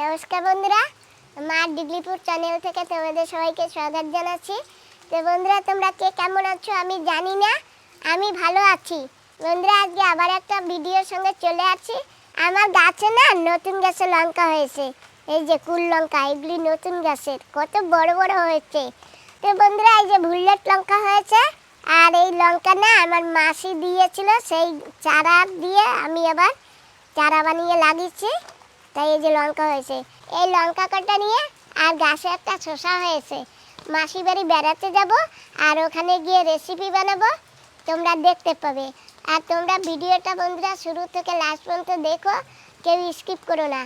নমস্কার বন্ধুরা মা ডিগলিপুর চ্যানেল থেকে তোমাদের সবাইকে স্বাগত জানাচ্ছি। তো বন্ধুরা, তোমরা কে কেমন আছো আমি জানি না, আমি ভালো আছি। বন্ধুরা, আজকে আবার একটা ভিডিওর সঙ্গে চলে আসছি। আমার গাছে না নতুন গাছে লঙ্কা হয়েছে। এই যে কুল লঙ্কা, এগুলি নতুন গাছের, কত বড় বড় হয়েছে। তো বন্ধুরা, এই যে ভুল্লেট লঙ্কা হয়েছে, আর এই লঙ্কা না আমার মাসি দিয়েছিল, সেই চারা দিয়ে আমি আবার চারা বানিয়ে লাগিয়েছি। তাই এই যে লঙ্কা হয়েছে। এই লঙ্কা কাটা নিয়ে আর গাছে একটা শসা হয়েছে। মাসি বাড়ি বেড়াতে যাব আর ওখানে গিয়ে রেসিপি বানাবো। তোমরা দেখতে পাবে। আর তোমরা ভিডিওটা বন্ধুরা শুরু থেকে লাস্ট পর্যন্ত দেখো, কেউ স্কিপ করো না।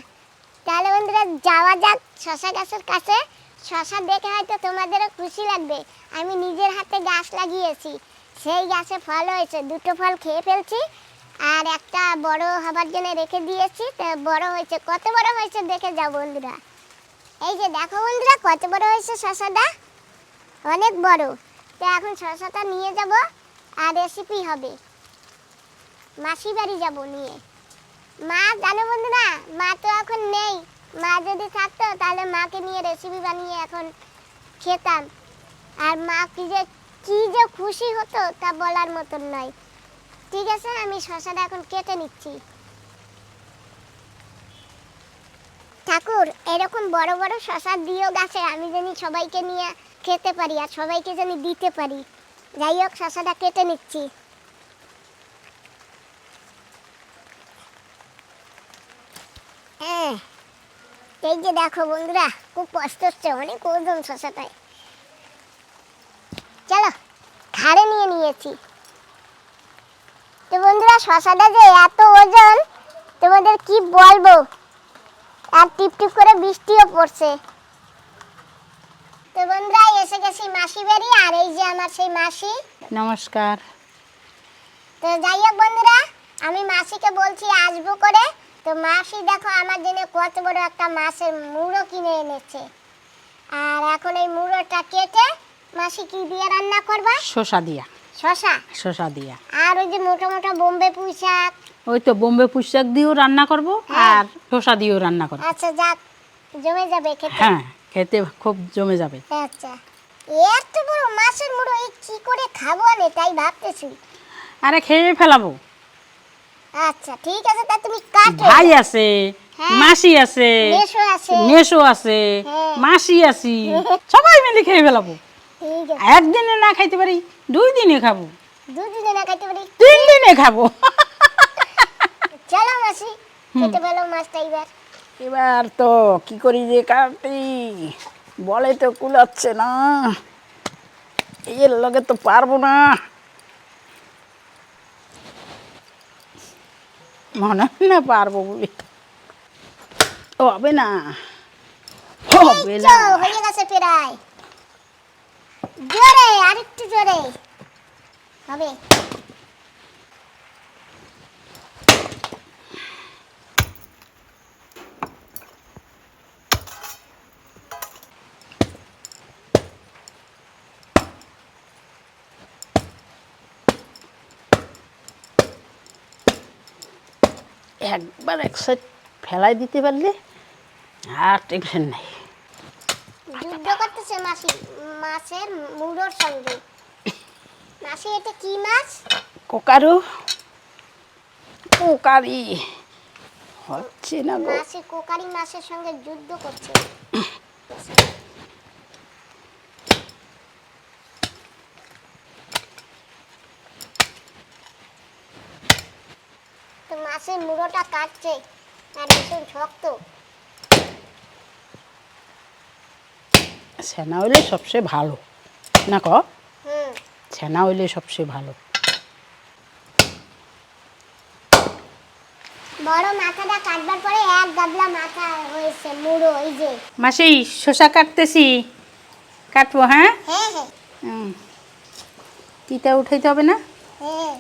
তাহলে বন্ধুরা যাওয়া যাক শশা গাছের কাছে। শশা দেখে হয়তো তোমাদেরও খুশি লাগবে। আমি নিজের হাতে গাছ লাগিয়েছি। সেই গাছে ফল হয়েছে, দুটো ফল খেয়ে ফেলছি। আর একটা বড় হবার জন্য রেখে দিয়েছি বড় হয়েছে, কত বড় হয়েছে দেখে যাও বন্ধুরা। এই যে দেখো বন্ধুরা, কত বড় হয়েছে শশাটা অনেক বড়। তো এখন শশাটা নিয়ে যাব, আর রেসিপি হবে। মাসি বাড়ি যাব নিয়ে। মা, জানো বন্ধুরা, মা তো এখন নেই। মা যদি থাকতো, তাহলে মাকে নিয়ে রেসিপি বানিয়ে এখন খেতাম। আর মা কি যে কি যে খুশি হতো তা বলার মতন নয়। ঠিক আছে, আমি শশাটা এখন কেটে নিচ্ছি। ঠাকুর, এরকম বড় বড় শশা দিও গাছে, আমি জানি সবাইকে নিয়ে খেতে পারি আর সবাইকে জানি দিতে পারি। যাই হোক, শশাটা কেটে নিচ্ছি। হ্যাঁ এই যে দেখো বন্ধুরা, খুব কষ্ট হচ্ছে, অনেক ওজন শশাটায়। চলো, ঘাড়ে নিয়ে নিয়েছি। বন্ধুরা শশাটা যে এত ওজন তোমাদের কি বলব? আর টিপ টিপ করে বৃষ্টিও পড়ছে। তো বন্ধুরা এসে গেছি মাসি বাড়ি আর এই যে আমার সেই মাসি। নমস্কার। তো যাই হোক বন্ধুরা আমি মাসিকে বলছি আসব করে। তো মাসি দেখো আমার জন্য কত বড় একটা মাছের মুড়ো কিনে এনেছে। আর এখন এই মুড়োটা কেটে মাসি কি দিয়ে রান্না করবা? শসা দিয়া। শশা শসা দিয়া। আর ওই যে মোটা মোটা বোম্বে পুঁই শাক? ওই তো বোম্বে পুঁশাক দিয়েও রান্না করব হ্যাঁ। আর শসা দিয়েও রান্না করব। আচ্ছা যাক জমে যাবে খেতে। হ্যাঁ খেতে খুব জমে যাবে। আচ্ছা এত বড় মাছের মুড়ো এই কি করে খাব আমি তাই ভাবতেছি। আরে খেয়ে ফেলাবো। আচ্ছা ঠিক আছে তা তুমি কাটো। ভাই আছে হ্যাঁ। মাসি আছে মেশো আছে। হ্যাঁ। মাসি আছি সবাই মিলে খেয়ে ফেলাবো। একদিনে না খাইতে পারি। দুই দিনে খাব। দুই দিনে না খাইতে পারি। তিন দিনে খাব। চলো মাসি খেতে পেল মাছটা এবার। এবার তো কি করি যে কাটি বলে তো কুলাচ্ছে না। এর লগে তো পারব না। মনে হয় না পারব বলে। হবে না। হবে না। হয়ে গেছে প্রায়। জোরে আরেকটু জোরে। হবে। একবার এক সাইড ফেলাই দিতে পারলে আর টেনশন নেই। করতেছে মাসি মাছের মুড়োর সঙ্গে। মাসি এটা কি মাছ? কোকারু। কোকারি। হচ্ছে না গো। মাসি কোকারি মাছের সঙ্গে যুদ্ধ করছে। তো মাছের মুড়োটা কাটছে আর ভীষণ শক্ত। ছানা হইলে সবচেয়ে ভালো। না ক? ছানা হইলে সবচেয়ে ভালো। বড় মাথাটা কাটবার পরে এক গাবলা মাথা হয়েছে মুড়ো এই যে। মাসি শসা কাটতেছি। কাটবো হ্যাঁ? হ্যাঁ হ্যাঁ। তিতা উঠাইতে হবে না? হ্যাঁ।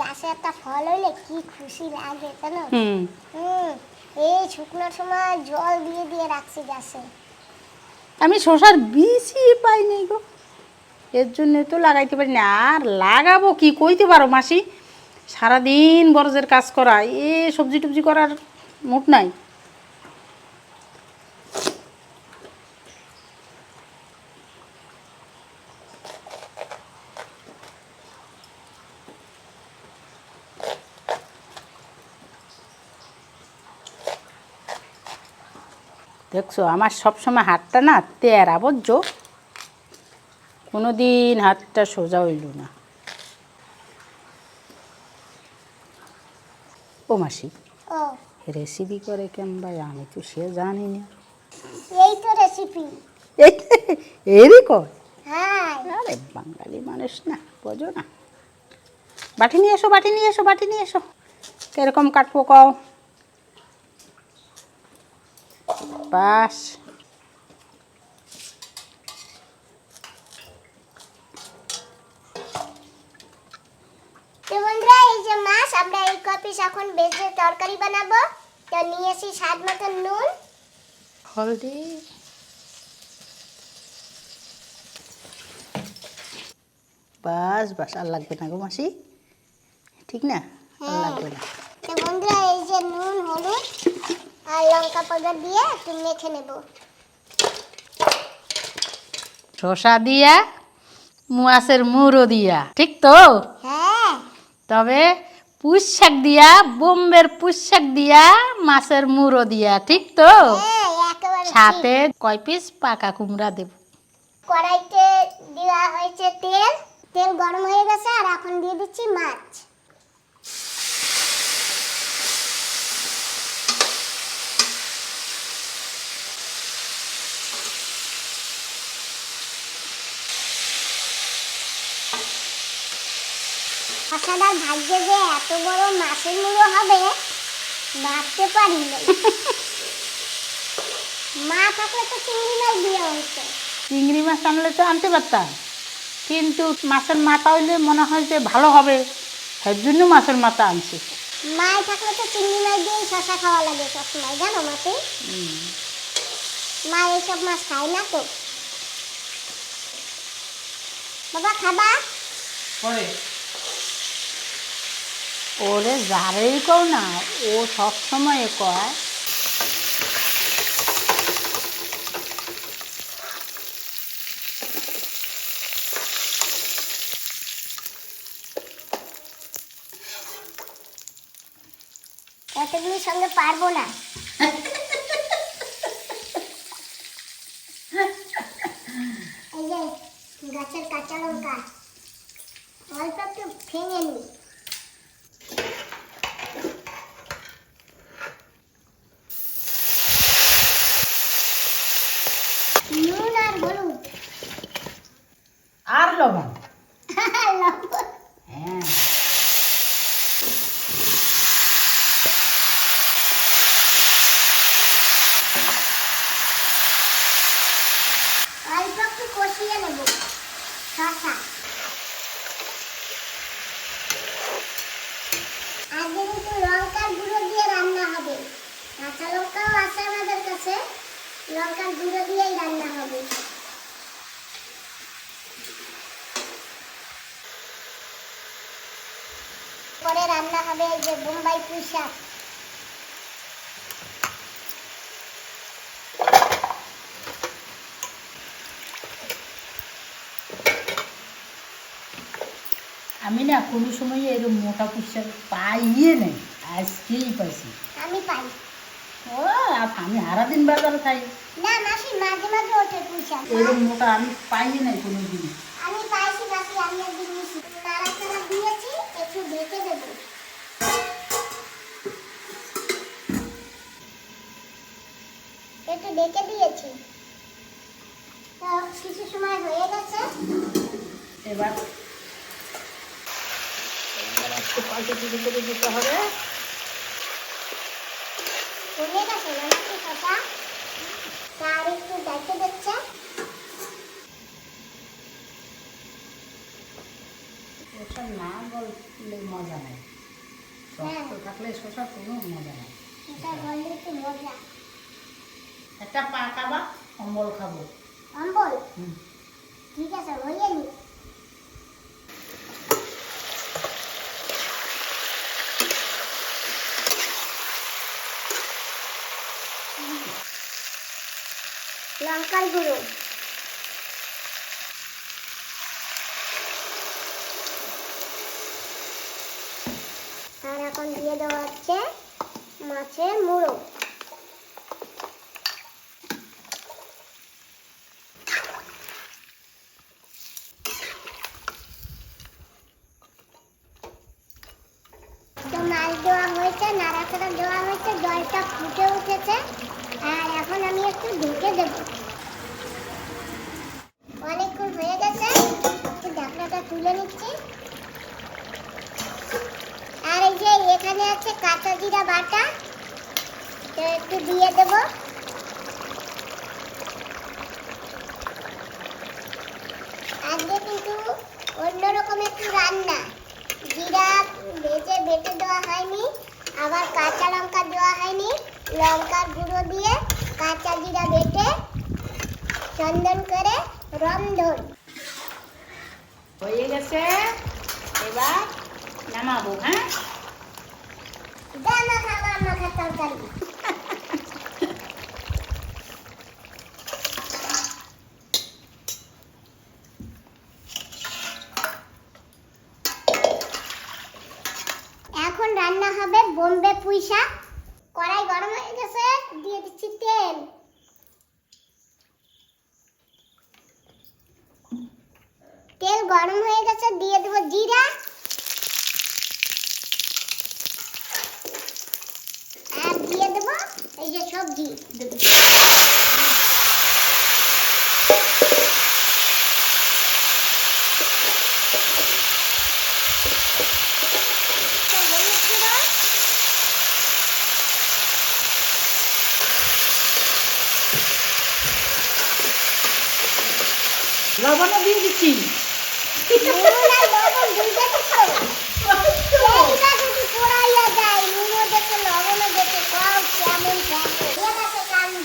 গাছে একটা ফল হইলে কি খুশি লাগে কেন হুম। এই শুকনোর সময় জল দিয়ে দিয়ে রাখছি গাছে। আমি শশার বীজই পাইনি গো। এর জন্য তো লাগাইতে পারি না। আর লাগাবো কি কইতে পারো মাসি? সারাদিন বরজের কাজ করা এ সবজি টবজি করার মুঠ নাই। দেখছ আমার সবসময় হাতটা না তেরা বুঝছ কোনো দিন হাতটা সোজা হইল না। ও মাসি রেসিপি করে কেন ভাই? আমি তো সে জানি না। এই তো রেসিপি এই এরই কর হ্যাঁ। আরে বাঙালি মানুষ না বোঝো না। বাটি নিয়ে এসো বাটি নিয়ে এসো বাটি নিয়ে এসো। কীরকম কাটবো কও? বাস তো বন্ধুরা এই যে মাছ আমরা এই কপিস এখন বেজে তরকারি বানাবো। তো নিয়ে এসি স্বাদ মতো নুন। হলদি। বাস বাস আর লাগবে না গো মাসি। ঠিক না? আর হ্যাঁ। লাগবে না। তো বন্ধুরা এই যে নুন হলুদ। আর লঙ্কা পাউডার দিয়ে একটু মেখে নেব। শসা দিয়া মুয়াসের মুড়ো দিয়া ঠিক তো? হ্যাঁ। তবে পুঁই শাক দিয়া বোম্বের পুঁই শাক দিয়া মাছের মুড়ো দিয়া ঠিক তো? হ্যাঁ সাথে কয় পিস পাকা কুমড়া দেব। কড়াইতে দেওয়া হয়েছে তেল। তেল গরম হয়ে গেছে আর এখন দিয়ে দিচ্ছি মাছ। আশাটা ভাগ্যে যে এত বড় মাছের মুড়ো হবে ভাবতে পারিনি মা থাকলে তো চিংড়ি মাছ দিয়ে হয়েছে চিংড়ি মাছ আনলে তো আনতে পারতাম। কিন্তু মাছের মাথা হইলে মনে হয় যে ভালো হবে এর জন্য মাছের মাথা আনছি। মায় থাকলে তো চিংড়ি মাছ দিয়ে শশা খাওয়া লাগে সবসময় জানো মাতে মা এইসব মাছ খায় না তো। বাবা খাবা? ওরে যারেই কও না, ও সবসময় কয় সঙ্গে পারব না। গাছের কাঁচা লঙ্কা, অল্প একটু ভেঙে নি নুন আর হলুদ আর লবণ লবণ হ্যাঁ অল্প একটু কষিয়ে নেব শসা আজকে কিন্তু লঙ্কার গুঁড়ো দিয়ে রান্না হবে কাঁচা লঙ্কাও আছে আমাদের কাছে। লঙ্কার গুঁড়ো দিয়েই রান্না হবে। পরে রান্না হবে এই যে বোম্বাই পুঁই শাক। আমি না কোনো সময় এরকম মোটা পুষার পাইয়ে নেই আজকেই পাইছি। আমি পাই। ও আমি সারাদিন বাজারে খাই। না মাসি মাঝে মাঝে ওঠে পুঁই এরকম মোটা আমি পাইয়ে নাই কোনো দিন আমি পাইছি মাসি আমি একদিন নিয়েছি। নাড়াচাড়া দিয়েছি একটু ঢেকে দেব। একটু ঢেকে দিয়েছি। তো কিছু সময় হয়ে গেছে। এবার এবার একটু পাল্টে দিতে হবে। গেছে না নাকি কথা তার একটু ঢেকে দিচ্ছে শসা না মজা নাই শক্ত থাকলে শসা কোনো মজা। নাই একটু পা খাবা অম্বল খাব। অম্বল? হুম। ঠিক আছে হয়ে লঙ্কার গুঁড়ো। আর এখন দিয়ে দেওয়া হচ্ছে মাছের মুড়ো। দেওয়া হয়েছে, নাড়াচাড়া দেওয়া হয়েছে, জলটা ফুটে উঠেছে। আর এখন আমি একটু ঢেকে দেব অনেকক্ষণ হয়ে গেছে একটু ঢাকনাটা তুলে নিচ্ছি আর এই যে এখানে আছে কাঁচা জিরা বাটা। একটু দিয়ে দেব। আজকে কিন্তু অন্যরকম একটু রান্না। জিরা ভেজে বেটে দেওয়া হয়নি, আবার কাঁচা লঙ্কা দেওয়া হয়নি। লঙ্কার গুঁড়ো দিয়ে কাঁচা জিরা বেটে চন্দন করে রন্ধন হয়ে গেছে। এবার নামাবো হ্যাঁ? খাবার তরকারি। এখন রান্না হবে বোম্বে পুঁই শাক কড়াই গরম হয়ে গেছে দিয়ে দিচ্ছি তেল তেল গরম হয়ে গেছে দিয়ে দেবো জিরা আর দিয়ে দেবো এই যে সবজি তো হলুদ গুঁড়ো, লবণও দিয়ে দিচ্ছি নুন আর লবণ দুইটা দিছো। তেলটা যদি পোড়াইয়া যায়, নুনও দিছো, লবণও দিছো, সব কেমন কেমন। ঠিক আছে, কাণ্ড।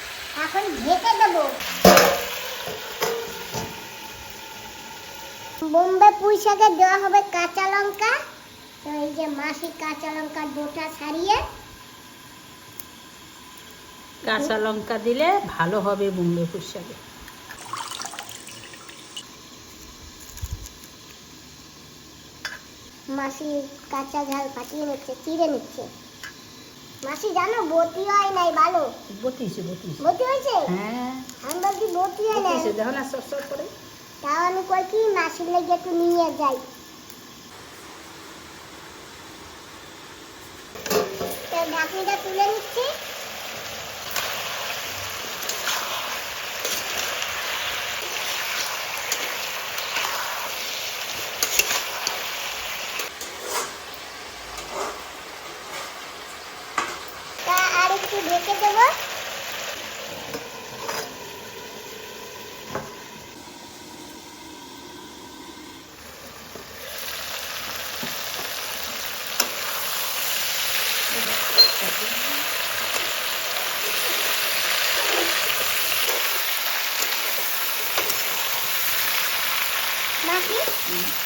এখন ঢেকে দেবো। বোম্বে পুঁই শাকে দেওয়া হবে কাঁচা লঙ্কা। তো এই যে মাসি কাঁচা লঙ্কার বোটা ছাড়িয়ে কাঁচা লঙ্কা দিলে ভালো হবে বোম্বে পুষাকে মাসি কাঁচা ঝাল ফাটিয়ে নিচ্ছে চিড়ে নিচ্ছে। মাসি জানো বতি হয় নাই ভালো? বতি হয়েছে বতি বতি হয়েছে? হ্যাঁ। আমি বলছি বতি হয় নাই। দেখো না সব সব করে। তাও আমি কই কি মাসির লেগে একটু নিয়ে যাই। তো ঢাকনিটা তুলে নিচ্ছি তা আর একটু ঢেকে দেবো মাসি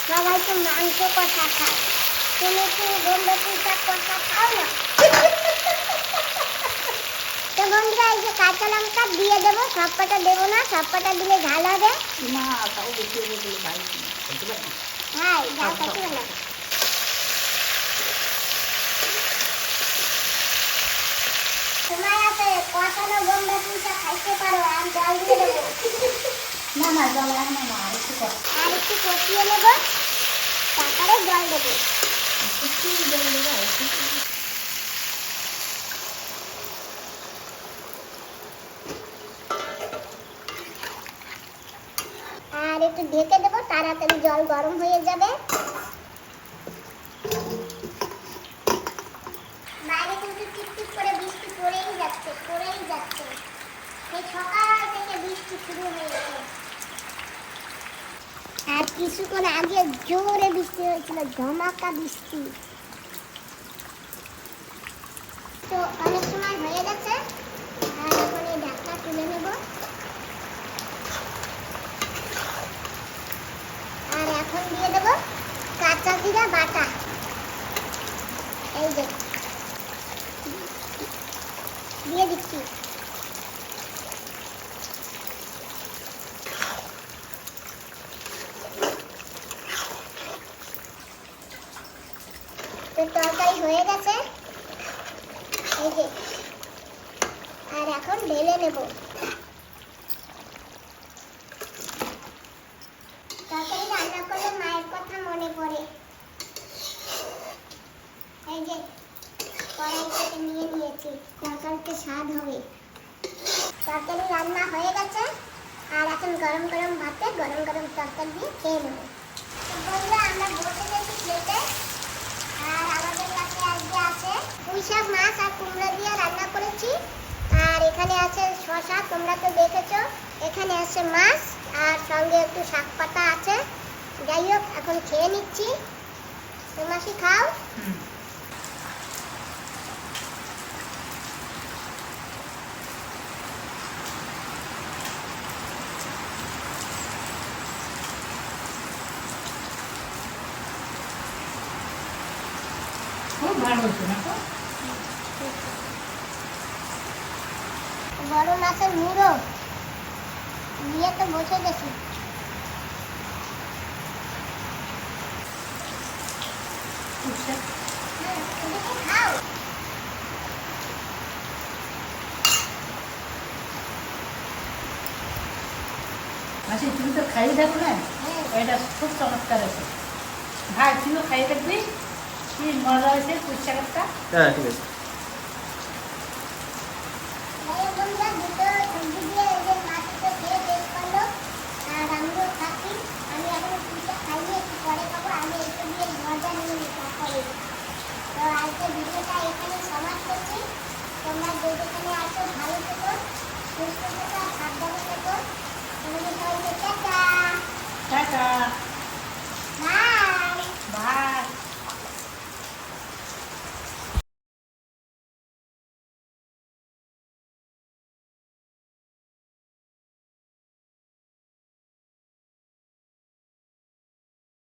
সবাই তো মাংস কষা খায়। তুমি কি বোম্বে পুঁইশাক কষা খাও না? তো বন্ধুরা এই যে কাঁচা লঙ্কা দিয়ে দেবো সব দেবো না সব দিলে ঝাল হবে। তাও বেশি ভাই হ্যাঁ ঝাল না তোমার আছে কষানো বোম্বে পুঁইশাক খাইতে পারো আর জল দিয়ে দেবো না না জল এখন না আর একটু কর। আর কষিয়ে নেব তারপরে জল দেবো। একটু জল দেবে আর আর একটু ঢেকে দেবো তাড়াতাড়ি জল গরম হয়ে যাবে। আর কিছুক্ষণ আগে জোরে বৃষ্টি হয়েছিল, ধমাকা বৃষ্টি। তো অনেক সময় হয়ে গেছে এখন এই ঢাকনা তুলে নেব। আর এখন দিয়ে দেব কাঁচা জিরা বাটা। এই দিয়ে দিচ্ছি। তো তরকারি হয়ে গেছে। আর এখন ঢেলে নেব। তরকারি রান্না করলে মায়ের কথা মনে পড়ে। এই যে কড়াই নিয়ে নিয়েছি। তরকারিতে স্বাদ হবে। তরকারি রান্না হয়ে গেছে। আর এখন গরম গরম ভাতে গরম গরম তরকারি দিয়ে খেয়ে নেব। বন্ধুরা, আমরা বসে গেছি প্লেটে আর আমাদের কাছে আজকে আছে শাক মাছ আর কুমড়ো দিয়ে রান্না করেছি। আর এখানে আছে শশা, তোমরা তো দেখেছ। এখানে আছে মাছ আর সঙ্গে একটু শাক পাতা আছে। যাই হোক, এখন খেয়ে নিচ্ছি। তোমাসি খাও খুব ভালো হয়েছে না তো বড় মাছের মুড়ো। দিয়ে তো বসে গেছি। হ্যাঁ, মাসি তুমি তো খাইয়ে দেখো না? হ্যাঁ। এটা খুব চমৎকার আছে ভাই তুইও খাইয়ে দেখবি? কি মজা হয়েছে পুঁচাকারটা হ্যাঁ ঠিক আছে।